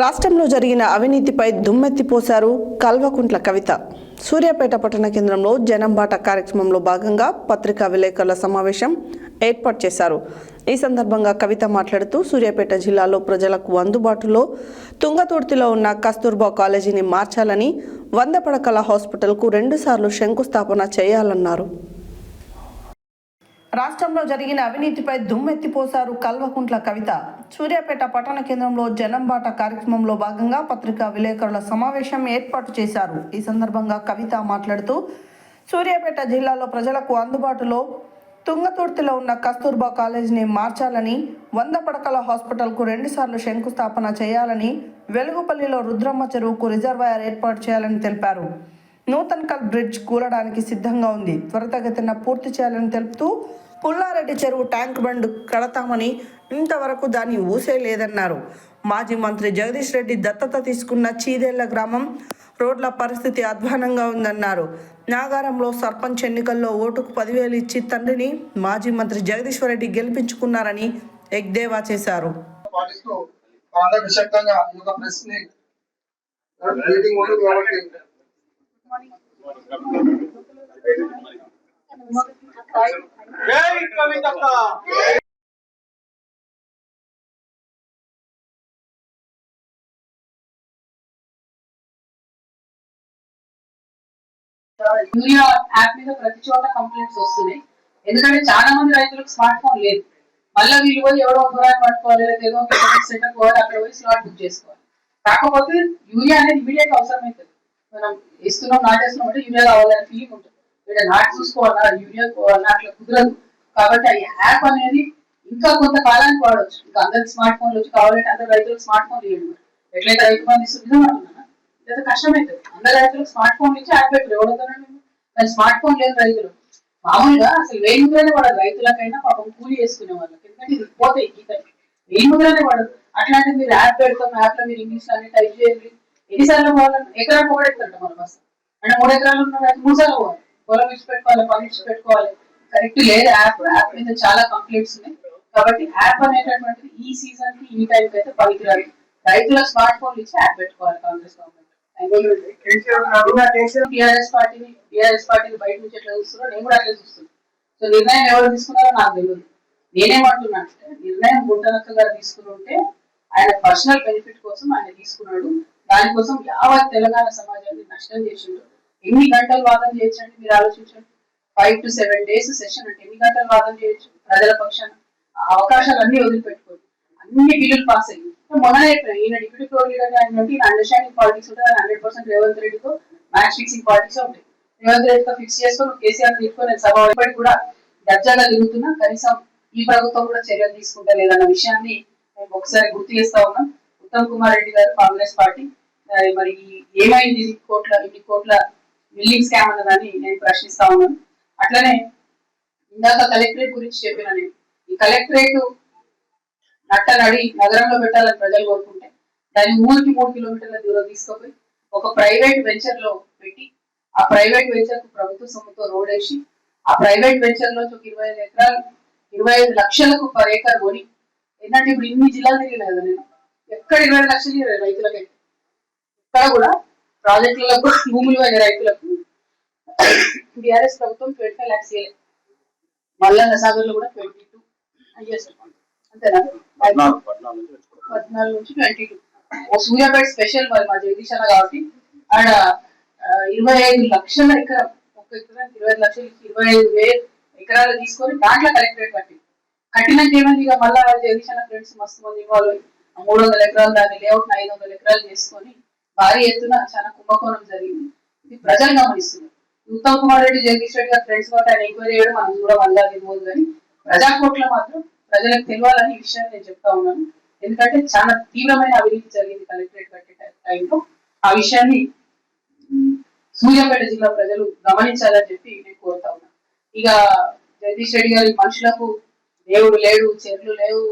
రాష్ట్రంలో జరిగిన అవినీతిపై దుమ్మెత్తిపోశారు కల్వకుంట్ల కవిత. సూర్యాపేట పట్టణ కేంద్రంలో జనంబాట కార్యక్రమంలో భాగంగా పత్రికా విలేకరుల సమావేశం ఏర్పాటు చేశారు. ఈ సందర్భంగా కవిత మాట్లాడుతూ సూర్యాపేట జిల్లాలో ప్రజలకు అందుబాటులో తుంగతుర్తిలో ఉన్న కస్తూర్బా కాలేజీని మార్చాలని వంద పడకల హాస్పిటల్కు రెండుసార్లు శంకుస్థాపన చేయాలన్నారు. రాష్ట్రంలో జరిగిన అవినీతిపై దుమ్మెత్తిపోశారు కల్వకుంట్ల కవిత. సూర్యాపేట పట్టణ కేంద్రంలో జనంబాట కార్యక్రమంలో భాగంగా పత్రికా విలేకరుల సమావేశం ఏర్పాటు చేశారు. ఈ సందర్భంగా కవిత మాట్లాడుతూ సూర్యాపేట జిల్లాలో ప్రజలకు అందుబాటులో తుంగతుర్తిలో ఉన్న కస్తూర్బా కాలేజీని మార్చాలని వంద పడకల హాస్పిటల్కు రెండుసార్లు శంకుస్థాపన చేయాలని వెలుగుపల్లిలో రుద్రమ్మ చెరువుకు రిజర్వాయర్ ఏర్పాటు చేయాలని తెలిపారు. నూతన్కల్ బ్రిడ్జ్ కూలడానికి సిద్ధంగా ఉంది. త్వరితగతిన పూర్తి చేయాలని తెలుపుతూ పుల్లారెడ్డి చెరువు ట్యాంక్ బండ్ కడతామని ఇంతవరకు దాన్ని ఊసే లేదన్నారు మాజీ మంత్రి జగదీష్ రెడ్డి దత్తత తీసుకున్న చీదేళ్ళ గ్రామం రోడ్ల పరిస్థితి అధ్వానంగా ఉందన్నారు. నాగారంలో సర్పంచ్ ఎన్నికల్లో ఓటుకు పదివేలు ఇచ్చి తండ్రిని మాజీ మంత్రి జగదీశ్వర్ రెడ్డి గెలిపించుకున్నారని ఎగ్దేవా చేశారు. మీటింగ్ కాబట్టి జై కవితక్క యూరియా యాప్ మీద ప్రతి చోట కంప్లైంట్స్ వస్తున్నాయి. ఎందుకంటే చాలా మంది రైతులకు స్మార్ట్ ఫోన్ లేదు. మళ్ళీ వీళ్ళు పోయి ఎవరో ఒకరాయి పట్టుకోవాలి లేదా ఏదో సెంటర్ పోవాలి అక్కడ పోయి స్లాట్ బుక్ చేసుకోవాలి. కాకపోతే యూరియా అనేది ఇమీడియట్ అవసరం అవుతుంది మనం ఇస్తున్నాం నాటేస్తున్నాం అంటే యూరియా కావాలనే ఫీలింగ్ ఉంటుంది. ఇక్కడ నాటు చూసుకోవాలా యూరియా పోవాలా అట్లా కుదరదు. కాబట్టి ఆ యాప్ అనేది ఇంకా కొంత కాలానికి వాడవచ్చు ఇంకా అందరికి స్మార్ట్ ఫోన్లు వచ్చి కావాలంటే అందరు రైతులకు స్మార్ట్ ఫోన్ ఇవ్వండి ఎట్లయితే రైతు బంధు ఇస్తుందో అంటున్నాను? లేదా కష్టమవుతుంది అందరు రైతులకు స్మార్ట్ ఫోన్ ఇచ్చి యాప్ పెట్టరు ఎవడతారండి కానీ స్మార్ట్ ఫోన్ లేదు రైతులు. మామూలుగా అసలు వేయి ముద్రనే వాడదు రైతులకైనా పాపం కూలి చేసుకునే వాళ్ళకి. ఎందుకంటే ఇది పోతాయి గీతలు. వేయి ముద్రనే వాడదు అట్లాంటి మీరు యాప్ పెడతాం యాప్లో మీరు ఇంగ్లీష్ అన్ని టైప్ చేయండి. ఎన్నిసార్లు పోవాలని ఎకరా కూడా ఎక్కడంట మన బస్సు. అంటే మూడు ఎకరాలు ఉన్న రైతు మూడు సార్లు పోవాలి. పొలం ఇచ్చి పెట్టుకోవాలి పని ఇచ్చి పెట్టుకోవాలి. కరెక్ట్ లేదు యాప్ యాప్ మీద చాలా కంప్లైంట్స్ ఉన్నాయి. కాబట్టి యాప్ అనేటటువంటిది ఈ సీజన్కి ఈ టైం కి అయితే పనికిరాదు. రైతుల స్మార్ట్ ఫోన్లు ఇచ్చి యాప్ పెట్టుకోవాలి కాంగ్రెస్ గవర్నమెంట్. టీఆర్ఎస్ పార్టీని టీఆర్ఎస్ పార్టీని బయట నుంచి ఎట్లా చూస్తున్నా నేను కూడా అట్లా చూస్తున్నాను. సో నిర్ణయం ఎవరు తీసుకున్నారో నాకు తెలియదు నేనేమంటున్నా అంటే నిర్ణయం గుంటనక్క గారు తీసుకుని ఉంటే ఆయన పర్సనల్ బెనిఫిట్ కోసం ఆయన తీసుకున్నాడు. దానికోసం యావత్ తెలంగాణ సమాజాన్ని నష్టం చేసిండు. ఎన్ని గంటలు వాదన చేయొచ్చండి మీరు ఆలోచించండి? Five to seven days session అంటే ఎన్ని గంటలు వాదన చేయొచ్చు? ప్రజల పక్షాన? అవకాశాలు అన్ని వదిలిపెట్టుకోండి. అన్ని బిల్లులు పాస్ అయ్యి. మొన్న ఈయన డిప్యూటీ ఫ్లోర్ లీడర్ ఆయన నుండి అండర్స్టాండింగ్ పాలిటిక్స్ ఉంటుంది హండ్రెడ్ పర్సెంట్ రేవంత్ రెడ్డితో మ్యాచ్ ఫిక్సింగ్ పాలిటిక్స్ ఉంటాయి. రేవంత్ రెడ్డితో ఫిక్స్ చేసుకొని కేసీఆర్ తీసుకొని నేను సభ ఇప్పటికి కూడా దర్జాగా తిరుగుతున్నా. కనీసం ఈ ప్రభుత్వం కూడా చర్యలు తీసుకుంటా లేదన్న విషయాన్ని మేము ఒకసారి గుర్తు చేస్తా ఉన్నాం. ఉత్తమ్ కుమార్ రెడ్డి గారు కాంగ్రెస్ పార్టీ మరి ఏమైంది? కోట్ల ఇన్ని కోట్ల బిల్డింగ్ స్కామ్ అన్నదాన్ని నేను ప్రశ్నిస్తా ఉన్నాను అట్లనే ఇందాక కలెక్టరేట్ గురించి చెప్పిన నేను. ఈ కలెక్టరేట్ నట్టనడి నగరంలో పెట్టాలని ప్రజలు కోరుకుంటే దాన్ని మూడుకి మూడు కిలోమీటర్ల దూరం తీసుకుపోయి ఒక ప్రైవేట్ వెంచర్లో పెట్టి ఆ ప్రైవేట్ వెంచర్కు ప్రభుత్వ సొమ్ముతో రోడ్ వేసి ఆ ప్రైవేట్ వెంచర్లో ఒక ఇరవై ఐదు ఎకరాలు ఇరవై ఐదు లక్షలకు పర్ ఏకర్ కొని ఏంటంటే ఇప్పుడు ఇన్ని జిల్లాలు తిరిగిన కదా నేను ఎక్కడ ఇరవై లక్షలు రైతులకైతే. ఇక్కడ కూడా ప్రాజెక్టులకు భూములు అయిన రైతులకు బీఆర్ఎస్ ప్రభుత్వం ట్వంటీ ఫైవ్ ల్యాక్స్ ఇవ్వలేదు మల్లన్న సాగర్లో కూడా ట్వంటీ టూ ఐఎస్ అంతేనా? పద్నాలుగు నుంచి ట్వంటీ టూ ఓ సూర్యాపేట స్పెషల్ మరి మా జగదీష్ అన్న కాబట్టి ఆడ ఇరవై ఐదు లక్షల ఎకరం ఒక ఎకరానికి ఇరవై ఐదు లక్షలు ఇరవై ఐదు వేలు ఎకరాలు తీసుకొని దాంట్లో కలెక్టరేట్ కట్టింది. కట్టినాక ఏమైంది? ఇక మళ్ళా జగదీష్ అన్న ఫ్రెండ్స్ మస్తు మంది ఇన్వాల్వ్ అయ్యి మూడు వందల ఎకరాలు దాన్ని లేఅవుట్ ఐదు వందల ఎకరాలు చేసుకొని భారీ ఎత్తున చాలా కుంభకోణం జరిగింది. ఇది ప్రజలు గమనిస్తున్నారు ఉత్తమ్ కుమార్ రెడ్డి జగదీష్ రెడ్డి గారు ఫ్రెండ్స్ కూడా ఆయన ఎంక్వైరీ చేయడం మనం కూడా మళ్ళా తెలియదు కానీ ప్రజాకోట్ల మాత్రం ప్రజలకు తెలియాలని విషయం విషయాన్ని నేను చెప్తా ఉన్నాను. ఎందుకంటే చాలా తీవ్రమైన అవినీతి జరిగింది కలెక్టరేట్ కట్టే టైంలో. ఆ విషయాన్ని సూర్యాపేట జిల్లా ప్రజలు గమనించాలని చెప్పి నేను కోరుతా ఉన్నాను ఇక జగదీష్ రెడ్డి గారి మనుషులకు దేవుడు లేడు చెర్లు లేవు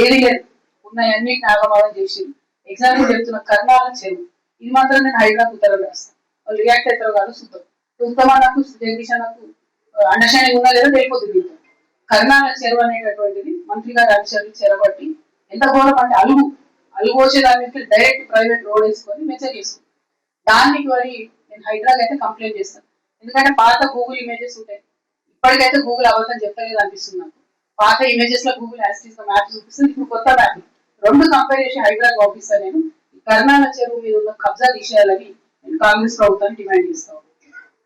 ఏది లేదు. ఉన్నాయన్నీ నాగమాలం చేసి ఎగ్జాంపుల్ చెప్తున్న కర్ణాల చెరువు. ఇది మాత్రం నేను హైదరాబాద్ ఉత్తరం రాస్తాను వాళ్ళు రియాక్ట్ అవుతారు కాదు చూద్దాం ఉత్తమ నాకు జగదీష్ నాకు అండర్స్టాండింగ్ ఉందా లేదా తెలిపోతుంది కర్ణాల చెరువు అనేటటువంటిది మంత్రి గారు అధికారులు చెరబట్టి ఎంత ఘోరం అంటే అలుగు అలుగు వచ్చేదానికి డైరెక్ట్ ప్రైవేట్ రోడ్ వేసుకొని మెసేజ్ చేసుకుంటాం దానికి మరి నేను హైదరాబాద్ అయితే కంప్లైంట్ చేస్తాను ఎందుకంటే పాత గూగుల్ ఇమేజెస్ ఉంటాయి. ఇప్పటికైతే గూగుల్ అబద్ధం చెప్పలేదు అనిపిస్తుంది నాకు. పాత ఇమేజెస్లో గూగుల్ యాస్టీస్ మ్యాప్ చూపిస్తుంది. ఇప్పుడు కొత్త మ్యాప్ రెండు కంపేర్ చేసి హైదరాబాద్ ఆఫీసర్ నేను కర్ణాల చెరువు మీద ఉన్న కబ్జా తీసేయాలని నేను కాంగ్రెస్ ప్రభుత్వాన్ని డిమాండ్ చేస్తాను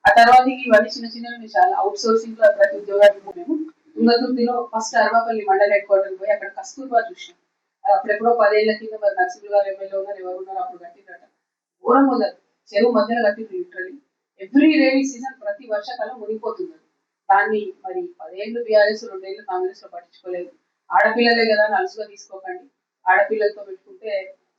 ఆ తర్వాత ఇవన్నీ చిన్న చిన్నవి చాలా అవుట్ సోర్సింగ్లో ప్రతి ఉద్యోగానికి మేము తుంగతుర్తిలో ఫస్ట్ అరవాపల్లి మండల హెడ్ క్వార్టర్ పోయి అక్కడ కస్తూర్బా చూసాం అప్పుడెప్పుడో పదేళ్ళ కింద మరి నరసింహ గారు ఎమ్మెల్యే ఉన్నారు ఎవరు ఉన్నారు అప్పుడు కట్టిందట ఘోరం మొదలు చెరువు మధ్యలో కట్టింది లిటరలీ ఎవ్రీ రైనీ సీజన్ ప్రతి వర్షాకాలం మునిగిపోతుంది దాన్ని మరి పదేళ్ళు బీఆర్ఎస్ రెండేళ్ళు కాంగ్రెస్లో పట్టించుకోలేదు. ఆడపిల్లలే కదా అని అలుసుగా తీసుకోకండి. ఆడపిల్లలతో పెట్టుకుంటే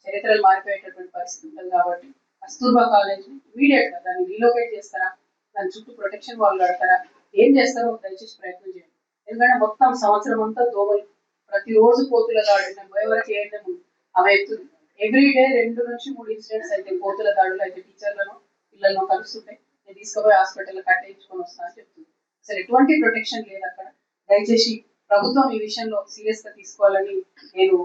చరిత్రలు మారిపోయేటటువంటి పరిస్థితి ఉంటుంది కాబట్టి కస్తూర్బా కాలేజ్ ఇమీడియట్గా దాన్ని రీలోకేట్ చేస్తారా? దాని చుట్టూ ప్రొటెక్షన్ వాళ్ళు కడతారా? ఏం చేస్తారో దయచేసి ప్రయత్నం చేయండి. ఎందుకంటే మొత్తం సంవత్సరం అంతా దోమలు ప్రతిరోజు కోతుల దాడి ఎవరికి ఏంటో అవి అవుతుంది ఎవ్రీ డే రెండు నుంచి మూడు ఇన్సిడెంట్స్ అయితే కోతుల దాడులు అయితే టీచర్లను పిల్లలను కలుస్తుంటాయి. నేను తీసుకుపోయి హాస్పిటల్ కట్టించుకొని వస్తా అని చెప్తుంది. అసలు ఎటువంటి ప్రొటెక్షన్ లేదు అక్కడ. దయచేసి ప్రభుత్వం ఈ విషయంలో సీరియస్గా తీసుకోవాలని నేను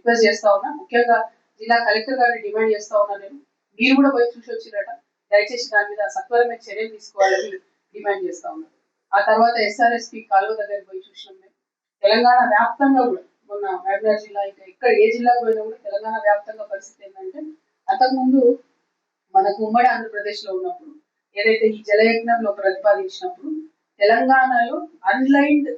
రిక్వెస్ట్ చేస్తా ఉన్నా. ముఖ్యంగా జిల్లా కలెక్టర్ గారిని డిమాండ్ చేస్తా ఉన్నా నేను. మీరు కూడా పోయి చూసి వచ్చిరట. దయచేసి దాని మీద సత్వరమైన చర్యలు తీసుకోవాలని డిమాండ్ చేస్తా ఉన్నాను ఆ తర్వాత ఎస్ఆర్ఎస్పి కాలువ దగ్గరికి పోయి చూసినాం మేము. తెలంగాణ వ్యాప్తంగా కూడా మొన్న మహబూబ్నగర్ జిల్లా ఇంకా ఇక్కడ ఏ జిల్లాకు పోయినా కూడా తెలంగాణ వ్యాప్తంగా పరిస్థితి ఏంటంటే అంతకుముందు మనకు ఉమ్మడి ఆంధ్రప్రదేశ్లో ఉన్నప్పుడు ఏదైతే ఈ జలయజ్ఞంలో ప్రతిపాదించినప్పుడు తెలంగాణలో అన్లైన్డ్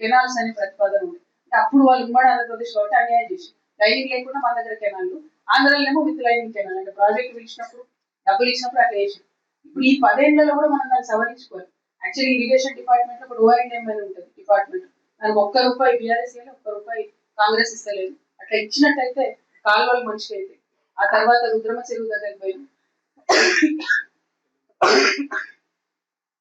కెనాల్స్ అనే ప్రతిపాదన ఉంది అప్పుడు వాళ్ళు ఉమ్మడి ఆంధ్రప్రదేశ్ కాబట్టి అన్యాయం చేసి లైనింగ్ లేకుండా మన దగ్గర ఆంధ్రాలో ఆంధ్రలో విత్ లైనింగ్ కెనాల్ అంటే ప్రాజెక్ట్ పిలిచినప్పుడు డబ్బులు ఇచ్చినప్పుడు అట్లా చేసి. ఇప్పుడు ఈ పదేళ్ళలో కూడా మనం దాన్ని సవరించుకోవాలి. యాక్చువల్లీ ఇరిగేషన్ డిపార్ట్మెంట్లో ఇప్పుడు ఓఎన్ఎం అని ఉంటుంది డిపార్ట్మెంట్ మనకు ఒక్క రూపాయి బీఆర్ఎస్ ఇవ్వాలి ఒక్క రూపాయి కాంగ్రెస్ ఇస్తలేదు. అట్లా ఇచ్చినట్టయితే కాలువలు మంచిగా అయితే ఆ తర్వాత రుద్రమ చెరువు దగ్గరికి పోయి